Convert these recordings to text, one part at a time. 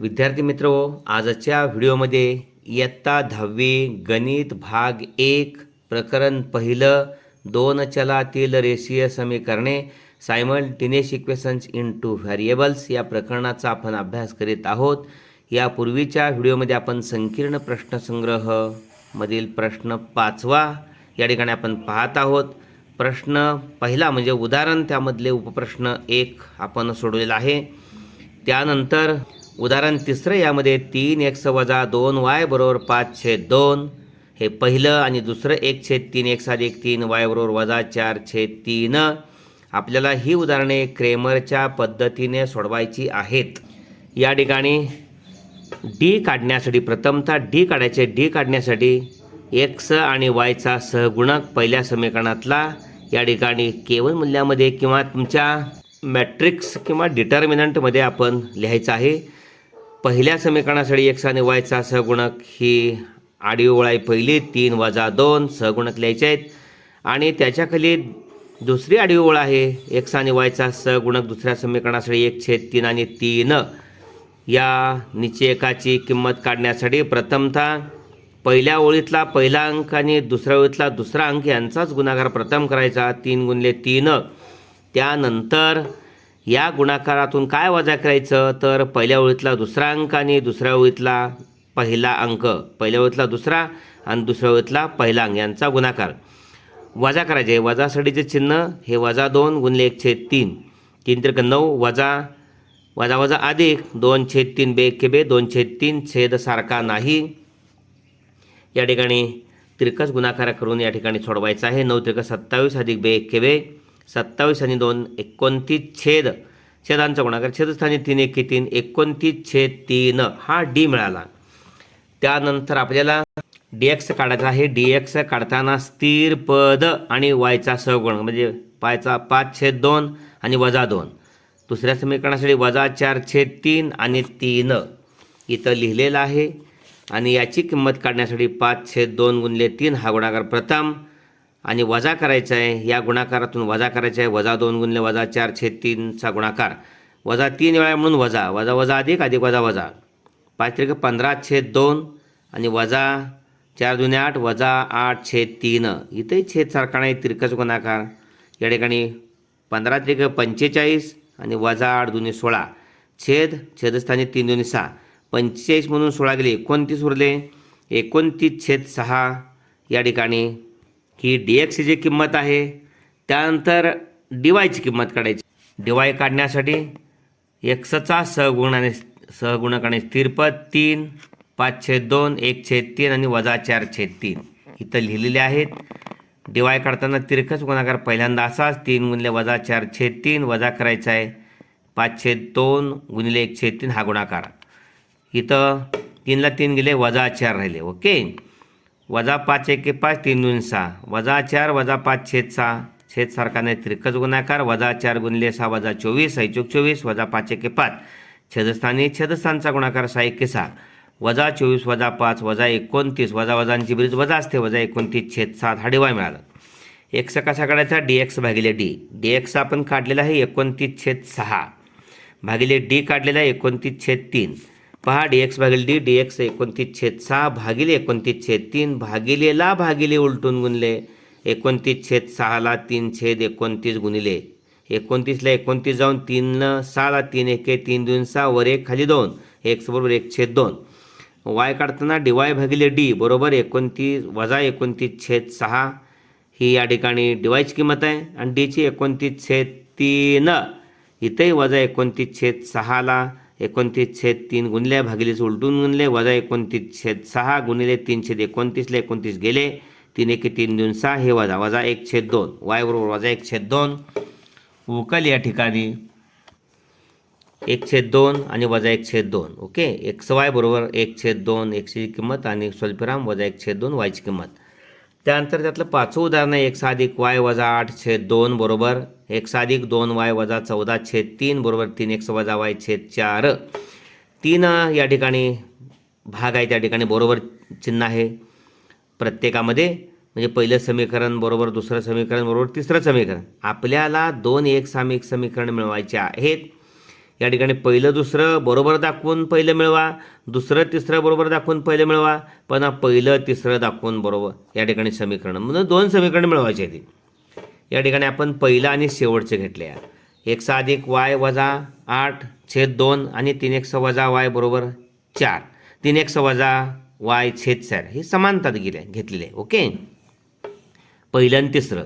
विद्यार्थी मित्र आजच्या व्हिडिओमध्ये इयत्ता दहावी गणित भाग एक प्रकरण पहिलं दोन चलातील रेषीय समीकरणे टिनेश इक्वेशन्स इन टू व्हॅरिएबल्स या प्रकरणाचा आपण अभ्यास करीत आहोत यापूर्वीच्या व्हिडिओमध्ये आपण संकीर्ण प्रश्नसंग्रह मधील प्रश्न पाचवा या ठिकाणी आपण पाहत आहोत प्रश्न पहिला म्हणजे उदाहरण त्यामधले उपप्रश्न एक आपण सोडवलेला आहे त्यानंतर उदाहरण तिसरं यामध्ये तीन एक्स वजा दोन वाय बरोबर पाच छेद दोन हे पहिलं आणि दुसरं एक छेद तीन एक्स एक तीन वाय बरोबर वजा चार छेद तीन आपल्याला ही उदाहरणे क्रेमरच्या पद्धतीने सोडवायची आहेत या ठिकाणी डी काढण्यासाठी प्रथमतः डी काढायचे डी काढण्यासाठी एक्स आणि वायचा सहगुणक पहिल्या समीकरणातला या ठिकाणी केवळ मूल्यामध्ये किंवा तुमच्या मॅट्रिक्स किंवा डिटर्मिनंटमध्ये आपण लिहायचं आहे पहिल्या समीकरणासाठी एक्स आणि वायचा सहगुणक ही आडवी ओळ पहिली तीन वजा दोन सहगुणक लिहायचे आहेत आणि त्याच्याखाली दुसरी आडवी ओळ आहे एक्स आणि वायचा सहगुणक दुसऱ्या समीकरणासाठी एक छेद तीन आणि तीन या निचे एकाची किंमत काढण्यासाठी प्रथमतः पहिल्या ओळीतला पहिला अंक आणि दुसऱ्या ओळीतला दुसरा अंक यांचाच गुणाकार प्रथम करायचा तीन गुणले तीन त्यानंतर या गुणाकारातून काय वजा करायचं तर पहिल्या ओळीतला दुसरा अंक आणि दुसऱ्या ओळीतला पहिला अंक पहिल्या ओळीतला दुसरा आणि दुसऱ्या ओळीतला पहिला अंक यांचा गुणाकार वजा करायचे वजासाठीचे चिन्ह हे वजा दोन गुणले एक छेद तीन तीन त्रिक नऊ वजा वजा वजा अधिक दोन छेद तीन बे के बे दोन छेद तीन छेद सारखा नाही या ठिकाणी तिरकस गुणाकार करून या ठिकाणी सोडवायचा आहे नऊ त्रिक सत्तावीस अधिक बे एक के बे सत्तावीस आणि दोन एकोणतीस छेद छेदांचा गुणाकार छेदस्थानी तीन एक तीन एकोणतीस छेद तीन हा डी मिळाला त्यानंतर आपल्याला डी एक्स काढायचा आहे डी एक्स काढताना स्थिर पद आणि वायचा सहगुण म्हणजे पायचा पाच छेद दोन आणि वजा दोन दुसऱ्या समीकरणासाठी वजा चार छेद तीन आणि तीन इथं लिहिलेलं आहे आणि याची किंमत काढण्यासाठी पाच छेद दोन गुणले तीन हा गुणाकार प्रथम आणि वजा करायचं आहे या गुणाकारातून वजा करायचं आहे वजा दोन गुणले वजा चार छेद तीनचा गुणाकार वजा तीन वेळा म्हणून वजा वजा वजा अधिक अधिक वजा वजा पाच त्रिक पंधरा छेद दोन आणि वजा चार जुने आठ वजा आठ छेद तीन इथे छेद सारखा नाही तिरकस गुणाकार या ठिकाणी पंधरा त्रिक पंचेचाळीस आणि वजा आठ दुने सोळा छेद छेदस्थानी तीन दोन्ही सहा पंचेचाळीस म्हणून सोळा गेले एकोणतीस उरले एकोणतीस छेद सहा या ठिकाणी की डी एक्सची जी किंमत आहे त्यानंतर डी वायची किंमत काढायची डी वाय काढण्यासाठी एक्सचा सहगुणाने सहगुणकाने स्थिरपद तीन पाचशे दोन एक छेद तीन आणि वजा चार छेद तीन इथं लिहिलेले आहेत डी वाय काढताना तिरकच गुणाकार पहिल्यांदा असाच तीन गुणले वजा चार छेद तीन वजा करायचा आहे पाचशे दोन गुणले एक छेद तीन हा गुणाकार इथं तीनला तीन गेले वजा चार राहिले ओके वजा पाच एके पाच तीन दोन सहा वजा चार वजा पाच छेद सहा छेद सारखा नाही त्रिकच गुणाकार वजा चार गुणले सहा वजा चोवीस ऐचूक चोवीस वजा पाच एके पाच छेदस्थानी छेदस्थानचा गुणाकार सहा एके सहा वजा चोवीस वजा पाच वजा एकोणतीस वजा वजांची ब्रिज वजा असते वजा एकोणतीस छेद सात हा डिवाय मिळाला एक्स कसा काढायचा डी एक्स भागिले डी डी एक्स आपण काढलेला आहे एकोणतीस छेद सहा भागिले डी काढलेला आहे एकोणतीस छेद तीन पहा डी एक्स भागिले डी डी एक्स एकोणतीस छेद सहा भागिले एकोणतीस छेद तीन भागिलेला भागिले उलटून गुणले एकोणतीस छेद सहाला तीन छेद एकोणतीस गुणिले एकोणतीसला एकोणतीस जाऊन न सहाला तीन एके तीन दोन सहा वर एक खाली दोन एक्स बरोबर एक छेद दोन वाय काढताना डी वाय भागिले डी बरोबर एकोणतीस वजा एकोणतीस छेद सहा ही या ठिकाणी डी डीवायची किंमत आहे आणि डीची एकोणतीस छेद तीन इथेही वजा एकोणतीस छेद सहाला एकोणतीस छेद तीन गुणल्या भागिले उलटून गुणले वजा एकोणतीस छेद सहा गुणिले तीन छेद एकोणतीसला एकोणतीस गेले तीन एके तीन दोन सहा हे वजा वजा एक छेद दोन वाय बरोबर वजा एक छेद दोन उकल या ठिकाणी एक छेद दोन आणि वजा एक छेद दोन ओके एक्स वाय बरोबर एक छेद दोन एक्सची किंमत आणि स्वल्पराम वजा एक छेद दोन वायची किंमत त्यानंतर त्यातलं पाचवं उदाहरण आहे एक साधिक वाय वजा आठ छेद दोन बरोबर एक्स अधिक दोन वाय वजा चौदा छेद तीन बरोबर तीन एक्स वजा वाय छेद चार तीन या ठिकाणी भाग आहे त्या ठिकाणी बरोबर चिन्ह आहे प्रत्येकामध्ये म्हणजे पहिलं समीकरण बरोबर दुसरं समीकरण बरोबर तिसरं समीकरण आपल्याला दोन एक सामिक समीकरण मिळवायचे आहेत या ठिकाणी पहिलं दुसरं बरोबर दाखवून पहिलं मिळवा दुसरं तिसरं बरोबर दाखवून पहिलं मिळवा पण पहिलं तिसरं दाखवून बरोबर या ठिकाणी समीकरण म्हणून दोन समीकरणं मिळवायचे आहेत या ठिकाणी आपण पहिलं आणि शेवटचे घेतले आहे एक सा अधिक वाय वजा आठ छेद दोन आणि तीन एक वजा वाय बरोबर चार तीन एक वजा वाय छेद चार हे समानतात गेले घेतलेले ओके पहिलं आणि तिसरं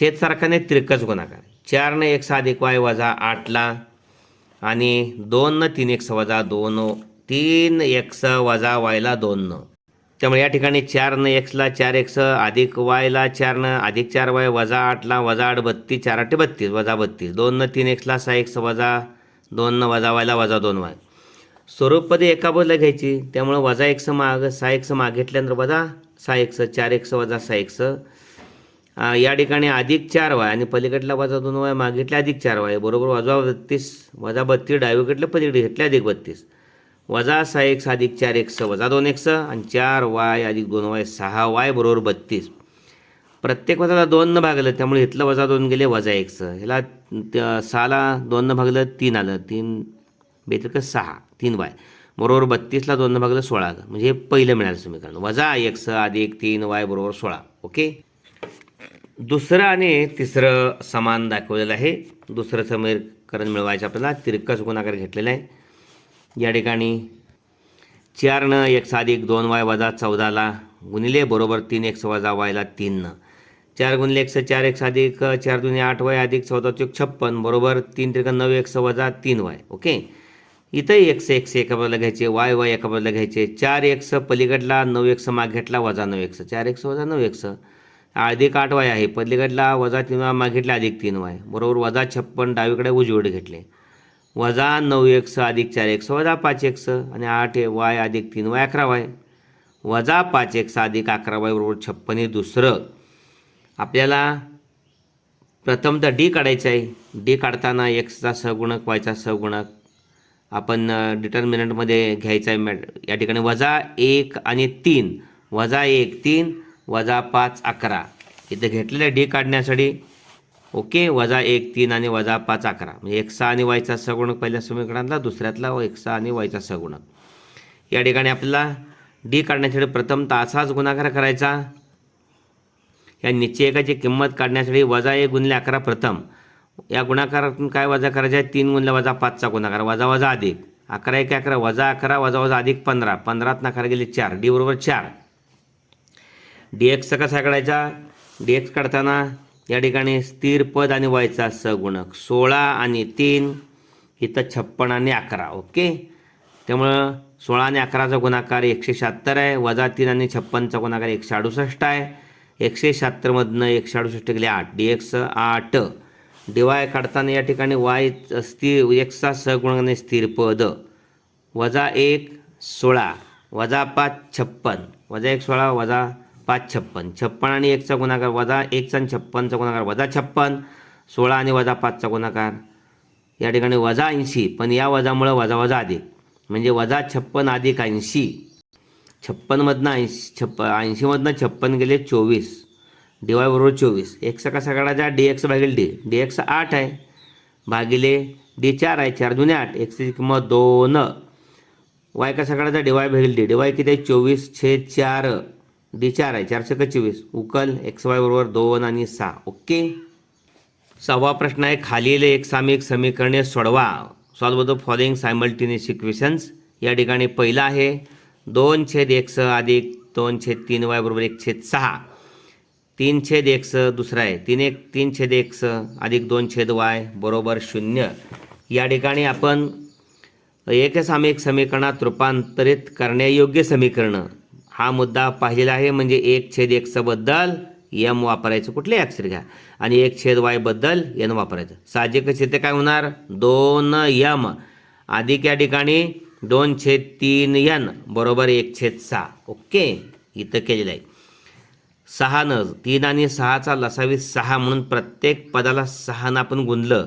छेद सारखाने तिरकच गुणाकार चारनं एक साधिक वाय वजा आठला आणि दोन दोननं तीन एक वजा दोन तीन स वजा वायला दोन दोननं त्यामुळे या ठिकाणी चार न एक्सला चार एक्स अधिक वायला चारनं अधिक चार वाय वजा आठला वजा आठ बत्तीस चार आठ बत्तीस वजा बत्तीस दोन दोननं तीन एक्सला सहा एक्स वजा दोननं वजा वायला वजा दोन वाय स्वरूपपदे एका बाजूला घ्यायची त्यामुळं वजा एक्स माग सहा एक्स माग घेतल्यानंतर वजा सहा एक्स चार एक्स वजा सहा एक्स या ठिकाणी अधिक चार वाय आणि पलीकडला वजा दोन वाय मागितले अधिक चार वाय बरोबर वजा बत्तीस वजा बत्तीस डावीकडलं पलीकडे घेतल्या अधिक बत्तीस वजा सहा एक्स अधिक चार एक्स वजा दोन एक्स आणि चार वाय अधिक दोन वाय सहा वाय बरोबर बत्तीस प्रत्येक वजाला दोननं भागलं त्यामुळे इथलं वजा दोन गेले वजा एक एक्स ह्याला सहाला दोननं भागलं तीन आलं तीन का सहा तीन वाय बरोबर बत्तीसला दोननं भागलं सोळा आलं म्हणजे हे पहिलं मिळालं समीकरण वजा एक्स अधिक तीन वाय बरोबर सोळा ओके दुसरं आणि तिसरं समान दाखवलेलं आहे दुसरं समीकरण मिळवायचं आपल्याला तिरकस गुणाकार घेतलेला आहे या ठिकाणी चारनं एक साधिक दोन वाय वजा चौदाला गुणिले बरोबर तीन एक्स वजा वायला तीननं चार गुणिले एकशे चार एक साधिक चार दुने आठ वाय अधिक चौदा चौक छप्पन बरोबर तीन त्रिक नऊ एकशे वजा तीन वाय ओके इथंही एकशे एकशे एका बाजूला घ्यायचे वाय वाय एका बाजूला घ्यायचे चार एक्स पलीकडला नऊ एक्स माग घेतला वजा नऊ एक्स चार एक वजा नऊ एक्स अधिक आठ वाय आहे पलीकडला वजा तीन वाय माग घेतला अधिक तीन वाय बरोबर वजा छप्पन डावीकडे उजवीकडे घेतले वजा नऊ एक स अधिक चार एक सहा वजा पाच एक स आणि आठ ए वाय अधिक तीन वाय अकरा वाय वजा पाच एक स अधिक अकरा वाय बरोबर छप्पन हे दुसरं आपल्याला प्रथम तर डी काढायचं आहे डी काढताना एक्सचा सहगुणक वायचा सहगुणक आपण डिटर्मिनंटमध्ये घ्यायचं आहे मॅट या ठिकाणी वजा एक आणि तीन वजा एक तीन वजा पाच अकरा इथं घेतलेलं आहे डी काढण्यासाठी ओके वजा एक तीन आणि वजा पाच अकरा म्हणजे एक सहा आणि वायचा सगुणक पहिल्या समीकरणातला दुसऱ्यातला व एक सहा आणि वायचा सगुणक या ठिकाणी आपल्याला डी काढण्यासाठी प्रथम तासाच गुणाकार करायचा या निश्चयकाची किंमत काढण्यासाठी वजा एक गुणले अकरा प्रथम या गुणाकारातून काय वजा करायचा आहे तीन गुणला वजा पाचचा गुणाकार वजा वजा अधिक अकरा एक अकरा वजा अकरा वजा वजा अधिक पंधरा पंधरात नाकार गेले चार डी बरोबर चार डी एक्सचा कसा काढायचा डी एक्स काढताना या ठिकाणी स्थिर पद आणि वयचा सगुणक सोळा आणि तीन इथं छप्पन आणि अकरा ओके त्यामुळं सोळा आणि अकराचा गुणाकार एकशे शहात्तर आहे वजा तीन आणि छप्पनचा गुणाकार एकशे अडुसष्ट आहे एकशे शहात्तरमधनं एकशे अडुसष्ट गेले आठ डी एक्स आठ डी वाय काढताना या ठिकाणी वाय स्थिर एक्सचा सगुणाने स्थिर पद वजा एक सोळा वजा पाच छप्पन वजा एक सोळा वजा पाच छप्पन छप्पन आणि एकचा गुणाकार वजा एकचा आणि छप्पनचा गुणाकार वजा छप्पन सोळा आणि वजा पाचचा गुणाकार या ठिकाणी वजा ऐंशी पण या वजामुळं वजा वजा अधिक म्हणजे वजा छप्पन अधिक ऐंशी छप्पनमधनं ऐंशी छप्प ऐंशीमधनं छप्पन गेले चोवीस डीवाय बरोबर चोवीस एक्स कसा काढायचा डी एक्स भागेल डी डी एक्स आठ आहे भागिले डी चार आहे चार जुने आठ एक्सची किंमत दोन वाय कसा काढायचा डीवाय भागेल डी डीवाय किती आहे चोवीस छे चार डी चार आहे चारशे पंचवीस उकल एक्स वाय बरोबर दोन आणि सहा ओके सहावा प्रश्न आहे खालील एक सामिक समीकरणे सोडवा solve the following simultaneous equations या ठिकाणी पहिला आहे दोन छेद एक स अधिक दोन छेद तीन वाय बरोबर एक छेद सहा तीन छेद एक स दुसरा आहे तीन एक तीन छेद एक स अधिक दोन छेद वाय बरोबर शून्य या ठिकाणी आपण एकसामिक समीकरणात रूपांतरित करण्यायोग्य समीकरणं हा मुद्दा पाहिलेला आहे म्हणजे एक छेद एक्सबद्दल यम वापरायचं कुठले अक्षर घ्या आणि एक छेद वायबद्दल एन वापरायचं साहजिकच येथे काय होणार दोन यम अधिक या ठिकाणी दोन छेद तीन यन बरोबर एक छेद सहा ओके इथं केलेलं आहे सहा न तीन आणि सहाचा लसावी सहा म्हणून प्रत्येक पदाला सहा सहानं आपण गुंडलं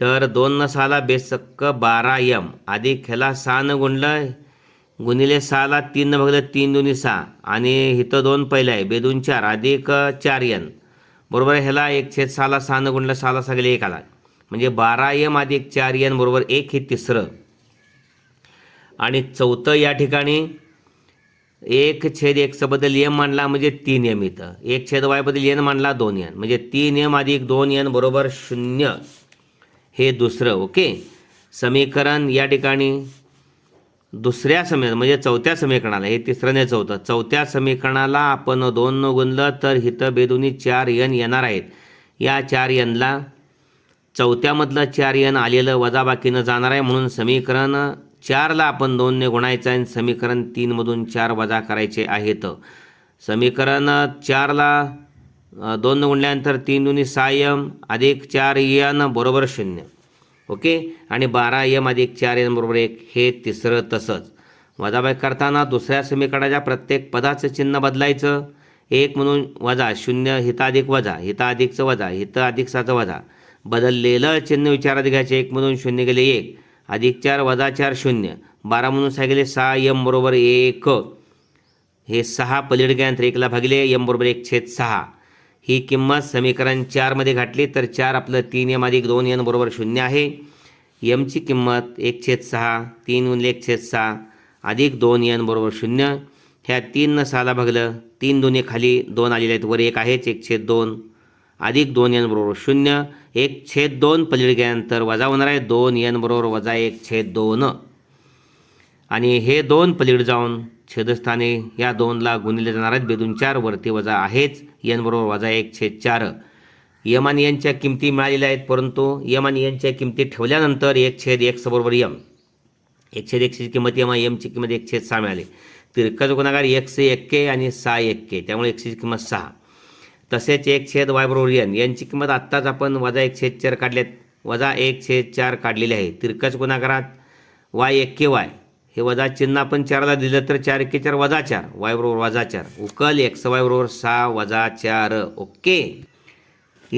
तर दोन न सहाला बेसक्क बारा यम आधी खेला सहा न गुंडलं गुणिले सहाला तीन भागले तीन दोन्ही सहा आणि इथं दोन पहिलं आहे बेदून चार अधिक चार यन बरोबर ह्याला एक छेद सहाला न गुणला सहाला सगळे एक आला म्हणजे बारा एम अधिक चार यन बरोबर एक हे तिसरं आणि चौथं या ठिकाणी एक छेद एकचं बदल एम मांडला म्हणजे तीन एम इथं एक छेद वायबद्दल एन मांडला दोन एन म्हणजे तीन एम अधिक दोन एन बरोबर शून्य हे दुसरं ओके समीकरण या ठिकाणी दुसऱ्या समी म्हणजे चौथ्या समीकरणाला हे तिसरं नाही चौथं चौथ्या समीकरणाला आपण दोन गुणलं तर हिथं बेदुनी चार यन येणार आहेत या चार यनला चौथ्यामधलं चार यन आलेलं वजाबाकीनं जाणार आहे म्हणून समीकरण चारला आपण दोनने गुणायचं आहे आणि समीकरण तीनमधून चार वजा करायचे आहेत समीकरण चारला दोन गुणल्यानंतर तीन दुनी सायम अधिक चार यन बरोबर शून्य ओके आणि बारा एम अधिक चार एम बरोबर एक हे तिसरं तसंच वजाबाई करताना दुसऱ्या समीकरणाच्या प्रत्येक पदाचं चिन्ह बदलायचं एक म्हणून वजा शून्य हिताधिक वजा हिताधिकचं वजा हित साचं वजा बदललेलं चिन्ह विचारात घ्यायचे एक म्हणून शून्य गेले एक अधिक चार वजा चार शून्य बारा म्हणून सहा गेले सहा यम बरोबर एक हे सहा पलीड गेल्यानंतर एकला भागले यम बरोबर एक छेद सहा ही किंमत समीकरण चारमध्ये घातली तर चार आपलं तीन एम अधिक दोन एन बरोबर शून्य आहे यमची किंमत एक छेद सहा तीन गुणले एक छेद सहा अधिक दोन एन बरोबर शून्य ह्या तीननं सहाला भागलं तीन दोन्ही खाली दोन आलेले आहेत वर एक आहेच एक छेद दोन अधिक दोन एन बरोबर शून्य एक छेद दोन पलीड गेल्यानंतर वजा होणार आहे दोन एन बरोबर वजा एक छेद दोन आणि हे दोन पलीड जाऊन छेदस्थाने या दोनला गुणिले जाणार आहेत बेदून चार वरती वजा आहेच यनबरोबर वजा एक छेद चार यम आणि यनच्या किमती मिळालेल्या आहेत परंतु यम आणि यनच्या किमती ठेवल्यानंतर एक छेद एक बरोबर यम एक छेद एकशेची किंमत यम यमची किंमत एक छेद सहा मिळाली तिरकज गुणाकार एकशे एक्के आणि सहा एक्के त्यामुळे एकशेची किंमत सहा तसेच एक छेद वाय बरोबर यन यांची किंमत आत्ताच आपण वजा एक छेद चार काढल्यात वजा एक छेद चार काढलेले आहे तिरकज गुणाकारात वाय एक्के वाय हे वजा चिन्ह आपण चारला दिलं तर चार एके चार वजा चार वाय बरोबर वजा चार उकल एक्स वाय बरोबर सहा वजा चार okay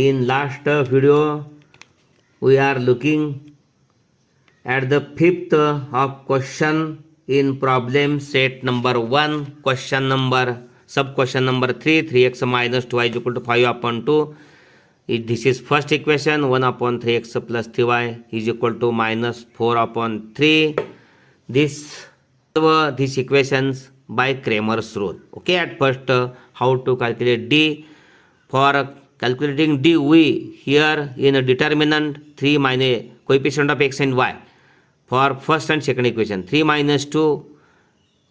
in last video we are looking at the fifth of question in problem set number one question number sub question number three three X minus two Y equal to five upon two is this is first equation one upon three X plus three Y is equal to minus four upon three this these equations by Kramer's rule. Okay, at first uh, how to calculate d for calculating d we here in a determinant 3 minus coefficient of x and y for first and second equation 3 minus 2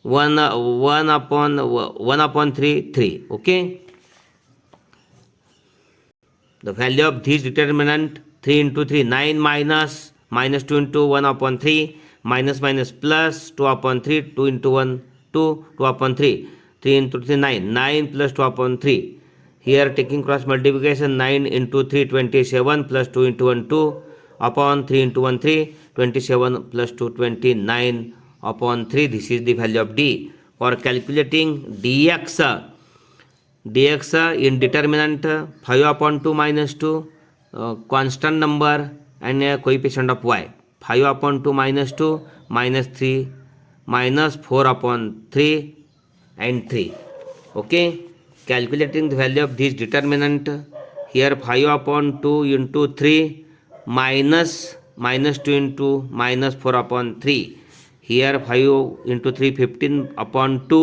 1 uh, 1 upon 1 upon 3 3 okay the value of this determinant 3 into 3 9 minus minus 2 into 1 upon 3 minus minus plus 2 upon 3, 2 into 1, 2, 2 upon 3, 3 into 3, 9, 9 plus 2 upon 3. Here taking cross multiplication, 9 into 3, 27 plus 2 into 1, 2 upon 3 into 1, 3, 27 plus 2, 29 upon 3. This is the value of D. For calculating dx in determinant 5 upon 2 minus 2, uh, constant number and coefficient of y. 5 upon 2 minus 2 minus 3 minus 4 upon 3 and 3 okay calculating the value of this determinant here 5 upon 2 into 3 minus minus 2 into minus 4 upon 3 here 5 into 3 15 upon 2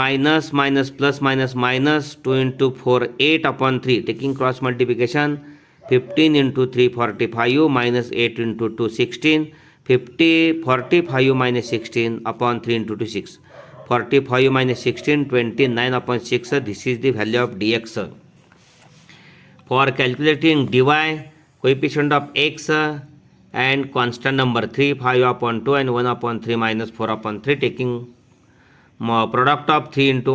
minus minus plus minus minus 2 into 4 8 upon 3 taking cross multiplication 15 into 345 minus 8 into 2 16 50 45 minus 16 upon 3 into 2 6 45 minus 16 29 upon 6 this is the value of dx for calculating dy coefficient of x and constant number 3 5 upon 2 and 1 upon 3 minus 4 upon 3 taking uh, product of 3 into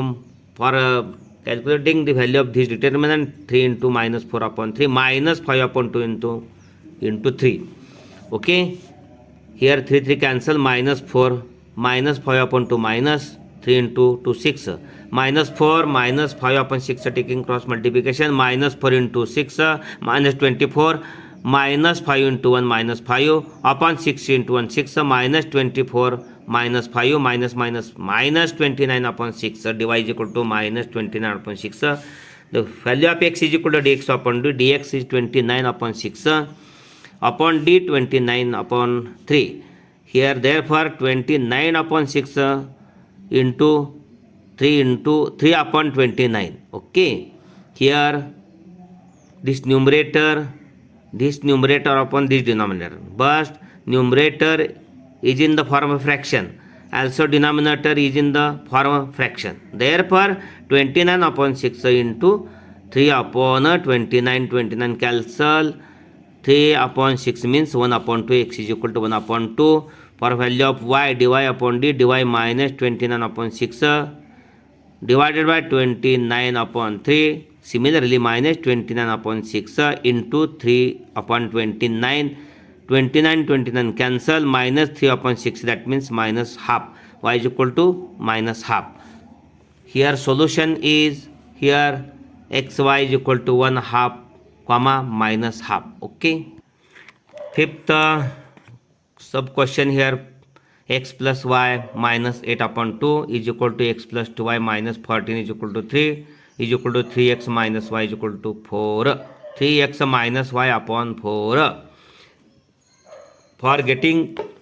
for uh, calculating the value of this determinant 3 into minus 4 upon 3 minus 5 upon 2 into into 3 okay here 3 3 cancel minus 4 minus 5 upon 2 minus 3 into 2 6 minus 4 minus 5 upon 6 taking cross multiplication minus 4 into 6 minus 24 minus 5 into 1 minus 5 upon 6 into 1 6 minus 24 minus 5 minus 29 upon 6. Dy is equal to minus 29 upon 6. The value of x is equal to dx upon d. Dx is 29 upon 6 upon d 29 upon 3. Here therefore 29 upon 6 into 3 upon 29. Okay. Here this numerator upon this denominator. But numerator is in the form of fraction. Also denominator is in the form of fraction. Therefore, 29 upon 6 into 3 upon 29, 29 cancel. 3 upon 6 means 1 upon 2 x is equal to 1 upon 2. For value of y, dy upon d, dy minus 29 upon 6 divided by 29 upon 3. Similarly, minus 29 upon 6 into 3 upon 29 29 29 cancel minus 3 upon 6 that means minus half y is equal to minus half here solution is here xy is equal to 1 half comma minus half okay fifth uh, sub question here x plus y minus 8 upon 2 is equal to x plus 2y minus 14 is equal to 3 is equal to 3x minus y is equal to 4 3x minus y upon 4 for getting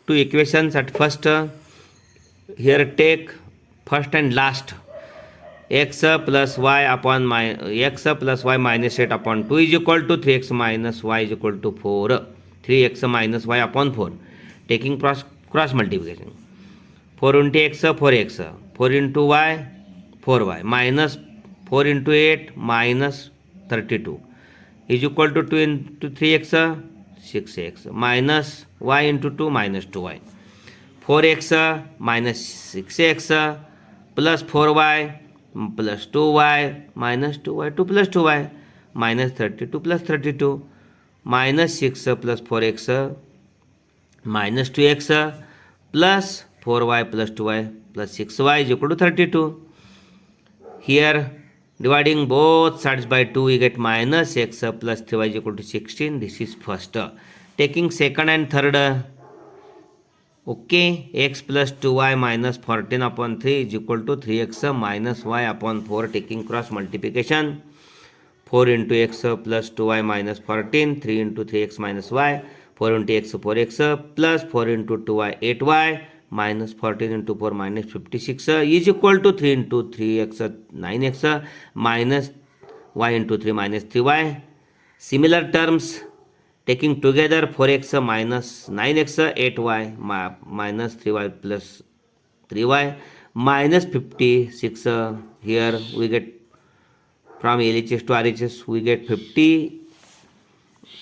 two equations at first uh, here take first and last x plus y upon my x plus y minus 8 upon 2 is equal to 3x minus y is equal to 4 3x minus y upon 4 taking cross cross multiplication 4 into x 4x 4 into y 4y minus 4 into 8 minus 32 is equal to 2 into 3x six X minus Y into two minus two Y four X minus six X plus four Y plus two Y minus two Y two plus two Y minus thirty two plus thirty two minus six plus four X minus two X plus four Y plus two Y plus six Y is to thirty two here dividing both sides by 2 we get minus x plus 3y is equal to 16 this is first taking second and third okay x plus 2y minus 14 upon 3 is equal to 3x minus y upon 4 taking cross multiplication 4 into x plus 2y minus 14 3 into 3x minus y 4 into x 4x plus 4 into 2y 8y minus 14 into power minus 56 is equal to 3 into 3x 9x minus y into 3 minus 3y. Similar terms taking together 4x minus 9x 8y minus 3y plus 3y minus 56 here we get from LHS to RHS we get 50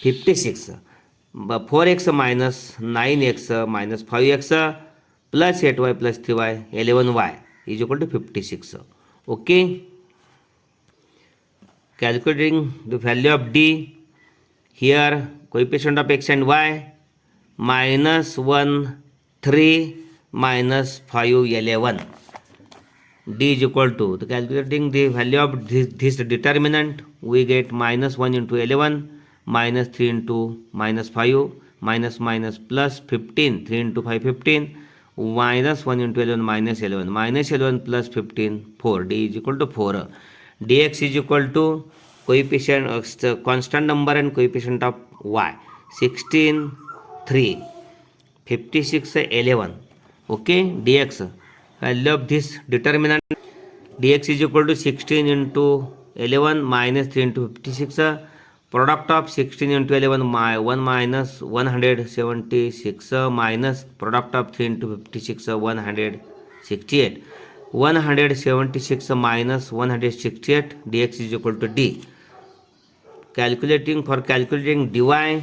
56 4x minus 9x minus 5x plus 8y plus 3y, 11y is equal to 56. Okay. Calculating the value of D. Here coefficient of X and Y. Minus 1, 3, minus 5, 11. D is equal to, the calculating the value of this determinant, we get minus 1 into 11, minus 3 into minus 5, minus minus plus 15, 3 into 5, 15, minus one into eleven minus eleven minus eleven plus fifteen four D is equal to four D X is equal to coefficient constant number and coefficient of Y sixteen three fifty six eleven okay D X I love this determinant D X is equal to sixteen into eleven minus three into fifty six product of sixteen into eleven one minus one hundred seventy six minus product of three into fifty six one hundred sixty eight one hundred seventy six minus one hundred sixty eight D X is equal to D calculating for calculating D Y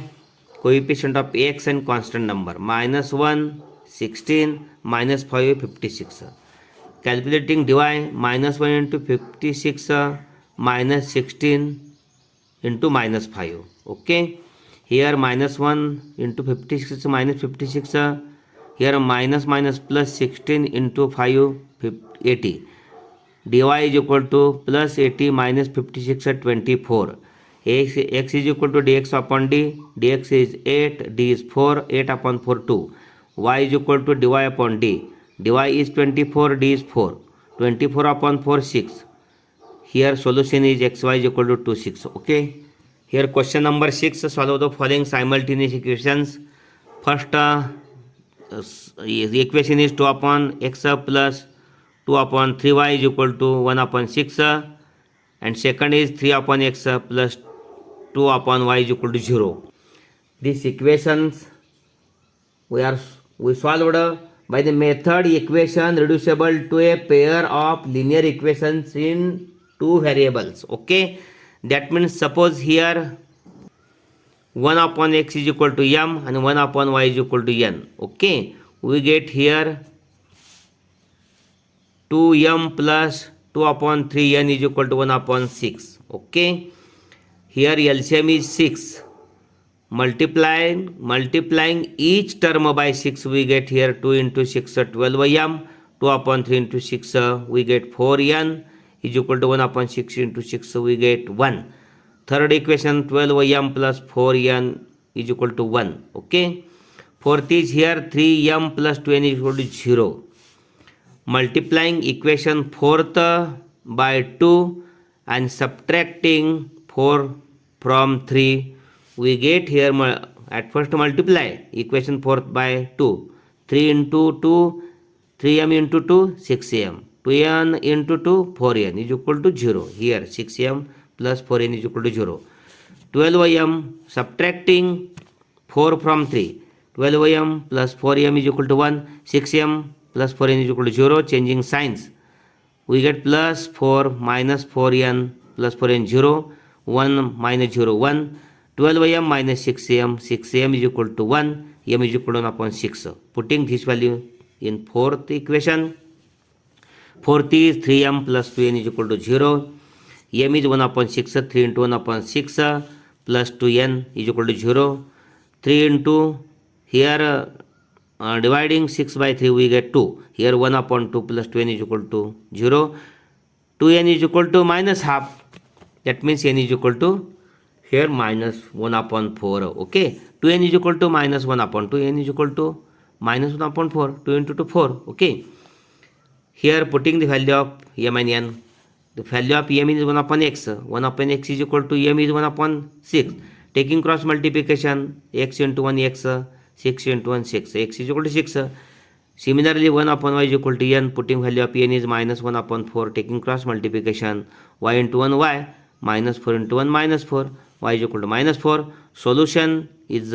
coefficient of X and constant number minus one sixteen minus five fifty six D Y minus one into fifty six minus sixteen into minus 5 okay here minus 1 into 56 minus 56 uh, here minus minus plus 16 into 5 80 dy is equal to plus 80 minus 56 at uh, 24 x, x is equal to dx upon d dx is 8 d is 4 8 upon 4 2 y is equal to dy upon d dy is 24 d is 4 24 upon 4 6 here solution is xy is equal to 2, 6. Okay. Here question number 6. Solve the following simultaneous equations. First uh, the equation is 2 upon x plus 2 upon 3y is equal to 1 upon 6. And second is 3 upon x plus 2 upon y is equal to 0. These equations we are we solved by the method equation reducible to a pair of linear equations in two variables okay that means suppose here 1 upon x is equal to m and 1 upon y is equal to n okay we get here 2m plus 2 upon 3n is equal to 1 upon 6 okay here LCM is 6 multiplying multiplying each term by 6 we get here 2 into 6 uh, 12m 2 upon 3 into 6 uh, we get 4n is equal to 1 upon 6 into 6 so we get 1 third equation 12m plus 4n is equal to 1 okay fourth is here 3m plus is equal to 0 multiplying equation fourth by 2 and subtracting 4 from 3 we get here at first multiply equation fourth by 2 3 into 2 3m into 2 6m 2n into 2, 4n is equal to 0. Here 6m plus 4n is equal to 0. 12m subtracting 4 from 3. 12m plus 4m is equal to 1. 6m plus 4n is equal to 0. Changing signs, we get plus 4 minus 4n plus 4n 0. 1 minus 0 1. 12m minus 6m. 6m is equal to 1. m is equal to 1 upon 6. Putting this value in fourth equation, Fourth is 3m plus 2n is equal to 0. m is 1 upon 6, 3 into 1 upon 6 plus 2n is equal to 0. 3 into here uh, dividing 6 by 3 we get 2. Here 1 upon 2 plus 2n is equal to 0. 2n is equal to minus half. That means n is equal to here minus 1 upon 4. Okay. 2n is equal to minus 1 upon 2. n is equal to minus 1 upon 4. 2 into 4. Okay. here putting the value of m and n the value of m is 1 upon x 1 upon x is equal to m is 1 upon 6 taking cross multiplication x into 1 x 6 into 1 6 x is equal to 6 similarly 1 upon y is equal to n putting value of n is minus 1 upon 4 taking cross multiplication y into 1 y minus 4 into 1 minus 4 y is equal to minus 4 solution is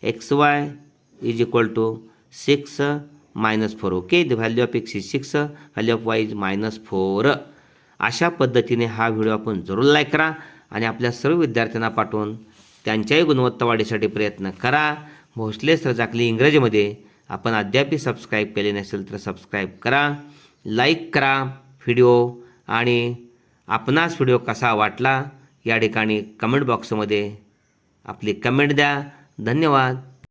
xy is equal to 6 minus four okay the value of X is six value of Y is minus four अशा पद्धतीने हा video आपण जरूर like करा आणि आपल्या सर्व विद्यार्थ्यांना पाठवून त्यांच्याही गुणवत्ता वाढीसाठी प्रयत्न करा भोसले सर जाकली इंग्रजीमध्ये आपण अद्यापही सबस्क्राईब केले नसेल तर सबस्क्राईब करा लाईक करा व्हिडिओ आणि आपणास व्हिडिओ कसा वाटला या ठिकाणी कमेंट बॉक्समध्ये आपली कमेंट द्या धन्यवाद